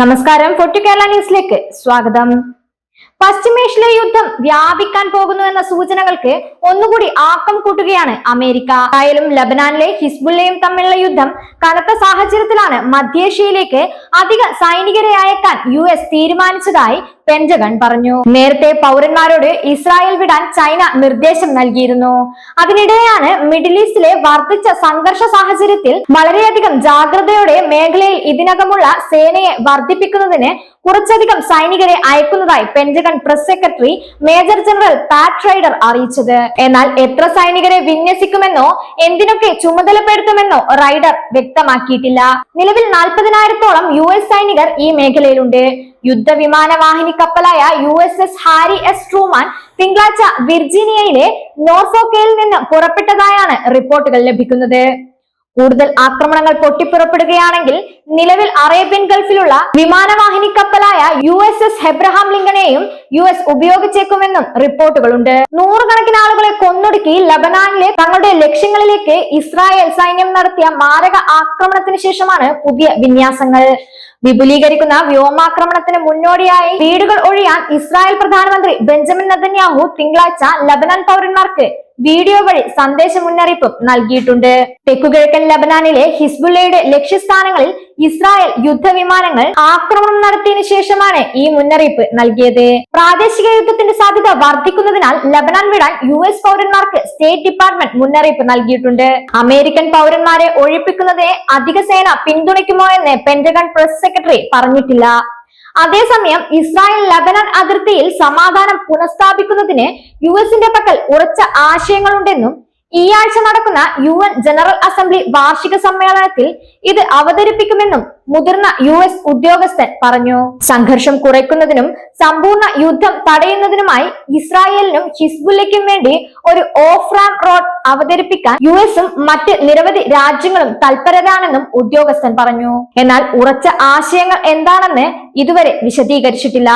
നമസ്കാരം. ഫോർട്ടു കേരള ന്യൂസിലേക്ക് സ്വാഗതം. പശ്ചിമേഷ്യയിലെ യുദ്ധം വ്യാപിക്കാൻ പോകുന്നു എന്ന സൂചനകൾക്ക് ഒന്നുകൂടി ആക്കം കൂട്ടുകയാണ് അമേരിക്ക. ആയാലും ലബനാനിലെ ഹിസ്ബുല്ലയും തമ്മിലുള്ള യുദ്ധം കനത്ത സാഹചര്യത്തിലാണ് മധ്യേഷ്യയിലേക്ക് അധിക സൈനികരെ അയക്കാൻ യു എസ് തീരുമാനിച്ചതായി പെൻജഗൺ പറഞ്ഞു. നേരത്തെ പൗരന്മാരോട് ഇസ്രായേൽ വിടാൻ ചൈന നിർദ്ദേശം നൽകിയിരുന്നു. അതിനിടെയാണ് മിഡിൽ ഈസ്റ്റിലെ വർദ്ധിച്ച സംഘർഷ സാഹചര്യത്തിൽ വളരെയധികം ജാഗ്രതയോടെ മേഖലയിൽ ഇതിനകമുള്ള സേനയെ വർദ്ധിപ്പിക്കുന്നതിന് കുറച്ചധികം സൈനികരെ അയക്കുന്നതായി Pentagon press secretary major general Pat Ryder അറിയിച്ചത്. എന്നാൽ എത്ര സൈനികരെ വിന്യസിക്കുമെന്നോ എന്തിനൊക്കെ ചുമതലപ്പെടുത്തുമെന്നോ റൈഡർ വ്യക്തമാക്കിയിട്ടില്ല. നിലവിൽ നാൽപ്പതിനായിരത്തോളം എസ് സൈനികർ ഈ മേഖലയിലുണ്ട്. യുദ്ധവിമാനവാഹിനി കപ്പലായ U S S Harry S Truman തിങ്കളാഴ്ച വിർജീനിയയിലെ നോർഫോക്കയിൽ നിന്ന് പുറപ്പെട്ടതായാണ് റിപ്പോർട്ടുകൾ ലഭിക്കുന്നത്. കൂടുതൽ ആക്രമണങ്ങൾ പൊട്ടിപ്പുറപ്പെടുകയാണെങ്കിൽ നിലവിൽ അറേബ്യൻ ഗൾഫിലുള്ള വിമാനവാഹിനി കപ്പലായ യു എസ് എസ് ഹെബ്രഹാം ലിങ്കനെയും യു എസ് ഉപയോഗിച്ചേക്കുമെന്നും റിപ്പോർട്ടുകളുണ്ട്. നൂറുകണക്കിന് ആളുകളെ കൊന്നൊടുക്കി ലബനാനിലെ തങ്ങളുടെ ലക്ഷ്യങ്ങളിലേക്ക് ഇസ്രായേൽ സൈന്യം നടത്തിയ മാരക ആക്രമണത്തിന് ശേഷമാണ് പുതിയ വിന്യാസങ്ങൾ. വിപുലീകരിക്കുന്ന വ്യോമാക്രമണത്തിന് മുന്നോടിയായി വീടുകൾ ഒഴിയാൻ ഇസ്രായേൽ പ്രധാനമന്ത്രി ബെഞ്ചമിൻ നെതന്യാഹു തിങ്കളാഴ്ച ലബനാൻ പൗരന്മാർക്ക് വീഡിയോ വഴി സന്ദേശ മുന്നറിയിപ്പും നൽകിയിട്ടുണ്ട്. തെക്കുകിഴക്കൻ ലബനാനിലെ ഹിസ്ബുള്ളയുടെ ലക്ഷ്യസ്ഥാനങ്ങളിൽ ഇസ്രായേൽ യുദ്ധവിമാനങ്ങൾ ആക്രമണം നടത്തിയതിനു ശേഷമാണ് ഈ മുന്നറിയിപ്പ് നൽകിയത്. പ്രാദേശിക യുദ്ധത്തിന്റെ സാധ്യത വർദ്ധിക്കുന്നതിനാൽ ലബനാൻ വിടാൻ യു എസ് പൗരന്മാർക്ക് സ്റ്റേറ്റ് ഡിപ്പാർട്ട്മെന്റ് മുന്നറിയിപ്പ് നൽകിയിട്ടുണ്ട്. അമേരിക്കൻ പൗരന്മാരെ ഒഴിപ്പിക്കുന്നതിനെ അധിക സേന പിന്തുണയ്ക്കുമോ എന്ന് പെന്റഗൺ പ്രസ് സെക്രട്ടറി പറഞ്ഞിട്ടില്ല. അതേസമയം ഇസ്രായേൽ ലബനൻ അതിർത്തിയിൽ സമാധാനം പുനഃസ്ഥാപിക്കുന്നതിന് യു എസിന്റെ പക്കൽ ഉറച്ച ആശയങ്ങളുണ്ടെന്നും ഈ ആഴ്ച നടക്കുന്ന യു എൻ ജനറൽ അസംബ്ലി വാർഷിക സമ്മേളനത്തിൽ ഇത് അവതരിപ്പിക്കുമെന്നും മുതിർന്ന യു എസ് ഉദ്യോഗസ്ഥൻ പറഞ്ഞു. സംഘർഷം കുറയ്ക്കുന്നതിനും സമ്പൂർണ യുദ്ധം തടയുന്നതിനുമായി ഇസ്രായേലിനും ഹിസ്ബുല്ലയ്ക്കും വേണ്ടി ഒരു ഓഫ് റാം റോഡ് അവതരിപ്പിക്കാൻ യു എസും മറ്റ് നിരവധി രാജ്യങ്ങളും തൽപരരാണെന്നും ഉദ്യോഗസ്ഥൻ പറഞ്ഞു. എന്നാൽ ഉറച്ച ആശയങ്ങൾ എന്താണെന്ന് ഇതുവരെ വിശദീകരിച്ചിട്ടില്ല.